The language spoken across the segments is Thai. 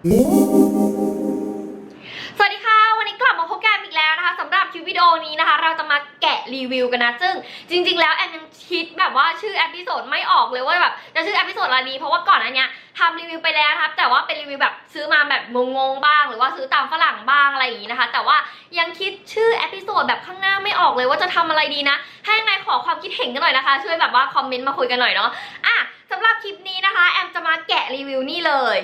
สวัสดีค่ะ วันนี้กลับมาพบกันอีกแล้วนะคะสำหรับคลิปวิดีโอนี้นะคะ เราจะมาแกะรีวิวกันนะ ซึ่งจริง ๆ แล้วแอนยังคิดแบบว่าชื่อเอพิโซดไม่ออกเลยว่าแบบจะชื่อเอพิโซดอะไรดีเพราะว่าก่อนอันเนี้ยทำรีวิวไปแล้วนะคะแต่ว่าเป็นรีวิวแบบซื้อมาแบบงงๆบ้าง หรือว่าซื้อตามฝรั่งบ้างอะไรอย่างนี้นะคะ แต่ว่ายังคิดชื่อเอพิโซดแบบข้างหน้าไม่ออกเลยว่าจะทำอะไรดีนะให้ยังไงขอความคิดเห็นกันหน่อยนะคะ ช่วยแบบว่าคอมเมนต์มาคุยกันหน่อยเนาะอะสำหรับคลิปนี้นะคะ แอมจะมาแกะรีวิวนี่เลย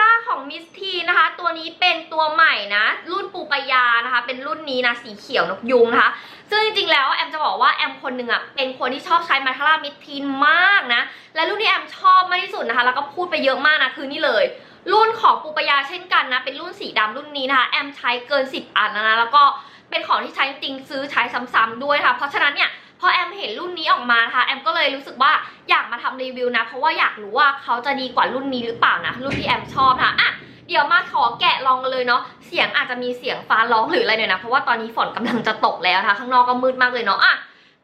ร่าของมิสทีนะคะ ตัวนี้เป็นตัวใหม่นะ รุ่นปูปายานะคะ เป็นรุ่นนี้นะ สีเขียวนกยุงนะคะ ซึ่งจริงๆแล้วแอมจะบอกว่าแอมคนหนึ่งอะเป็นคนที่ชอบใช้มาชาร่ามิสทีนมากนะ และรุ่นที่แอมชอบมากที่สุดนะคะ แล้วก็พูดไปเยอะมากนะคือนี่เลย รุ่นของปูปายาเช่นกันนะ เป็นรุ่นสีดำรุ่นนี้นะคะ แอมใช้เกิน 10 อันแล้วนะแล้วก็เป็นของที่ใช้จริงซื้อใช้ซ้ำๆด้วยค่ะ เพราะฉะนั้นเนี่ย พอแอมเห็นรุ่นนี้ออกมานะคะ แอมก็เลยรู้สึกว่าอยากมาทำรีวิวนะ เพราะว่าอยากรู้ว่าเขาจะดีกว่ารุ่นนี้หรือเปล่านะ รุ่นที่แอมชอบนะคะอะเดี๋ยวมาขอแกะลองกันเลยเนาะ เสียงอาจจะมีเสียงฟ้าร้องหรืออะไรหน่อยนะ เพราะว่าตอนนี้ฝนกำลังจะตกแล้วนะคะ ข้างนอกก็มืดมากเลยเนาะอะ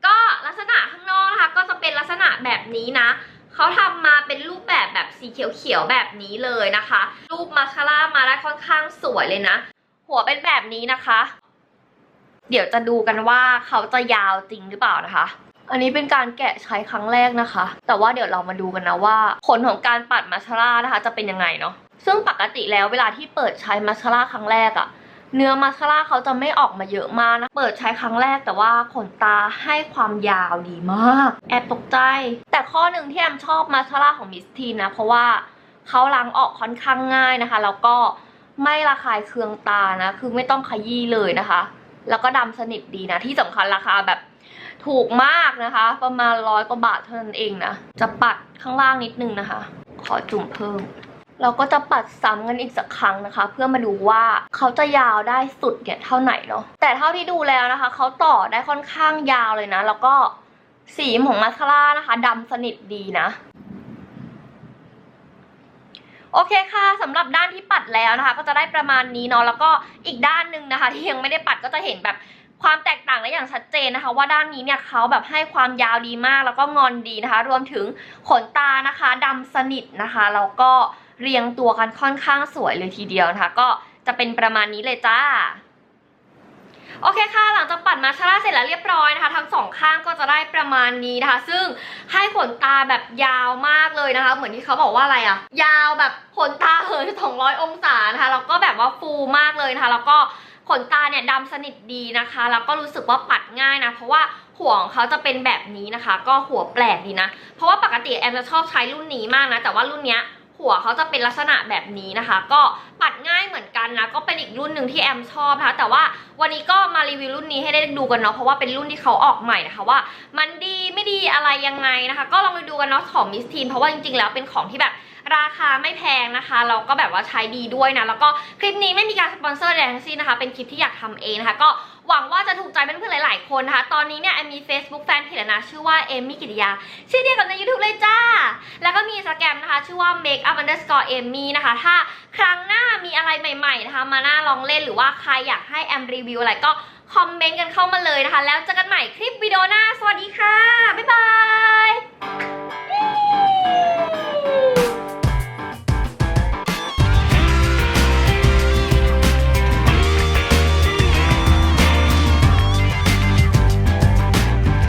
ก็ลักษณะข้างนอกนะคะ ก็จะเป็นลักษณะแบบนี้นะเขาทำมาเป็นรูปแบบแบบสีเขียวๆแบบนี้เลยนะคะ รูปมาคาร่ามาได้ค่อนข้างสวยเลยนะ หัวเป็นแบบนี้นะคะ เดี๋ยวจะดูกันว่าเขาจะยาวจริงหรือเปล่านะคะ อันนี้เป็นการแกะใช้ครั้งแรกนะคะ แต่ว่าเดี๋ยวเรามาดูกันนะว่าผลของการปัดมาสคาร่านะคะ จะเป็นยังไงเนาะ ซึ่งปกติแล้วเวลาที่เปิดใช้มาสคาร่าครั้งแรกอะเนื้อมาสคาร่าเขาจะไม่ออกมาเยอะมากนะ เปิดใช้ครั้งแรกแต่ว่าขนตาให้ความยาวดีมาก แอบตกใจ แต่ข้อหนึ่งที่แอมชอบมาสคาร่าของมิสทีนนะ เพราะว่าเขาล้างออกค่อนข้างง่ายนะคะ แล้วก็ไม่ระคายเคืองตานะ คือไม่ต้องขยี้เลยนะคะ แล้วก็ดำสนิทดีนะ ที่สำคัญราคาแบบถูกมากนะคะ ประมาณร้อยกว่าบาทเท่านั้นเองนะ จะปัดข้างล่างนิดนึงนะคะ ขอจุ่มเพิ่ม เราก็จะปัดซ้ำกันอีกสักครั้งนะคะ เพื่อมาดูว่าเขาจะยาวได้สุดเนี่ยเท่าไหนเนาะแต่เท่าที่ดูแล้วนะคะ เขาต่อได้ค่อนข้างยาวเลยนะ แล้วก็สีของมาสคาร่านะคะดำสนิทดีนะ โอเคค่ะสำหรับด้านที่ปัดแล้วนะคะ ก็จะได้ประมาณนี้เนาะแล้วก็อีกด้านหนึ่งนะคะ ที่ยังไม่ได้ปัดก็จะเห็นแบบความแตกต่างและอย่างชัดเจนนะคะ ว่าด้านนี้เนี่ยเขาแบบให้ความยาวดีมาก แล้วก็งอนดีนะคะ รวมถึงขนตานะคะดำสนิทนะคะแล้วก็เรียงตัวกันค่อนข้างสวยเลยทีเดียวนะคะ ก็จะเป็นประมาณนี้เลยจ้า โอเคค่ะ หลังจากปัดมาสคาร่าเสร็จแล้วเรียบร้อยนะคะ ทั้งสองข้างก็จะได้ประมาณนี้นะคะ ซึ่งให้ขนตาแบบยาวมากเลยนะคะ เหมือนที่เขาบอกว่าอะไรอะยาวแบบขนตาเหิน200 องศานะคะแล้วก็แบบว่าฟูมากเลยนะคะ แล้วก็ขนตาเนี่ยดำสนิทดีนะคะ แล้วก็รู้สึกว่าปัดง่ายนะ เพราะว่าหัวของเขาจะเป็นแบบนี้นะคะ ก็หัวแปลกดีนะ เพราะว่าปกติแอมจะชอบใช้รุ่นนี้มากนะ แต่ว่ารุ่นเนี้ย หัวเขาจะเป็นลักษณะแบบนี้นะคะ ก็ปัดง่ายเหมือนกันนะก็เป็นอีกรุ่นหนึ่งที่แอมชอบนะคะแต่ว่าวันนี้ก็มารีวิวรุ่นนี้ให้ได้ดูกันเนาะเพราะว่าเป็นรุ่นที่เขาออกใหม่นะคะว่า มันดีไม่ดีอะไรยังไงนะคะ ก็ลองไปดูกันเนาะของมิสทีนเพราะว่าจริงๆแล้วเป็นของที่แบบราคาไม่แพงนะคะแล้วก็แบบว่าใช้ดีด้วยนะแล้วก็คลิปนี้ไม่มีการสปอนเซอร์ใดทั้งสิ้นนะคะ เป็นคลิปที่อยากทำเองนะคะก็ หวังว่าจะถูกใจเพื่อนๆหลายๆคนนะคะ ตอนนี้เนี่ยแอมมี Facebook แฟนเพจนะ ชื่อว่าเอมมี่กิติยา ชื่อเดียวกับใน YouTube เลยจ้า แล้วก็มีสแกมนะคะ ชื่อว่า make up underscore amy นะคะ ถ้าครั้งหน้ามีอะไรใหม่ ๆ นะคะ มาหน้าลองเล่นหรือว่าใครอยากให้แอมรีวิวอะไรก็คอมเมนต์กันเข้ามาเลยนะคะ แล้วเจอกันใหม่คลิปวิดีโอหน้า สวัสดีค่ะ บ๊ายบาย